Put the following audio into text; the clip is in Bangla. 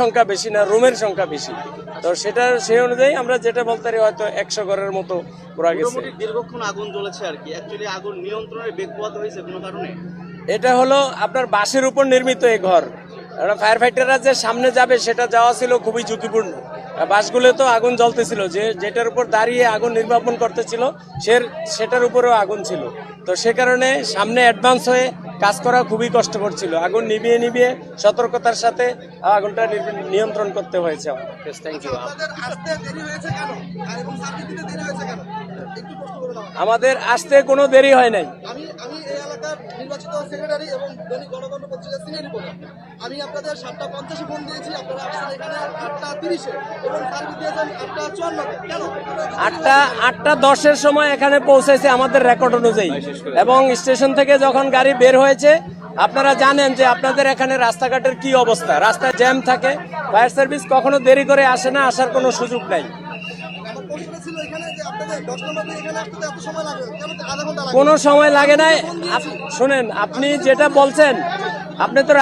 সংখ্যা বেশি না রুমের সংখ্যা বেশি। তো সেটা সেই অনুযায়ী আমরা যেটা বলতে পারি হয়তো একশো ঘরের মতো পুরা গেছে। দীর্ঘক্ষণ আগুন জ্বলেছে আর কি। অ্যাকচুয়ালি আগুন নিয়ন্ত্রণের বেগ পোয়াতে হয়েছে কোনো কারণে? এটা হলো আপনার বাঁশের উপর নির্মিত এই ঘর। কারণ ফায়ার ফাইটাররা যে সামনে যাবে সেটা যাওয়া ছিল খুবই ঝুঁকিপূর্ণ। বাসগুলো তো আগুন জ্বলতেছিল। যে যেটার উপর দাঁড়িয়ে আগুন নির্বাপন করতেছিল সে সেটার উপরেও আগুন ছিল। তো সে কারণে সামনে অ্যাডভান্স হয়ে কাজ করা খুবই কষ্টকর ছিল। আগুন নিভিয়ে নিভিয়ে সতর্কতার সাথে আগুনটা নিয়ন্ত্রণ করতে হয়েছে। আমাদের থ্যাংক ইউ আমাদের আসতে কোনো দেরি হয় নাই। আমি আমি এই এলাকার নির্বাচিত সেক্রেটারি এবং দৈনিক গণতন্ত্র পত্রিকার সিনিয়র রিপোর্টার আমি আপনাদের সাতটা পঞ্চাশে ফোন দিয়েছি আপনারা আসছেন এখানে আটটা তিরিশে এবং সার্ভিস দিয়েছেন আটটা চুয়ান্নতে। কেন? আটটা আটটা দশের সময় এখানে পৌঁছেছে আমাদের রেকর্ড অনুযায়ী। এবং স্টেশন থেকে যখন গাড়ি বের হয়েছে আপনারা জানেন যে আপনাদের এখানে রাস্তাঘাটের কি অবস্থা। রাস্তায় জ্যাম থাকে ফায়ার সার্ভিস কখনো দেরি করে আসে না আসার কোনো সুযোগ নাই। কেন সময় লাগে নাই। শোনেন আপনি যেটা বলছেন আপনি তো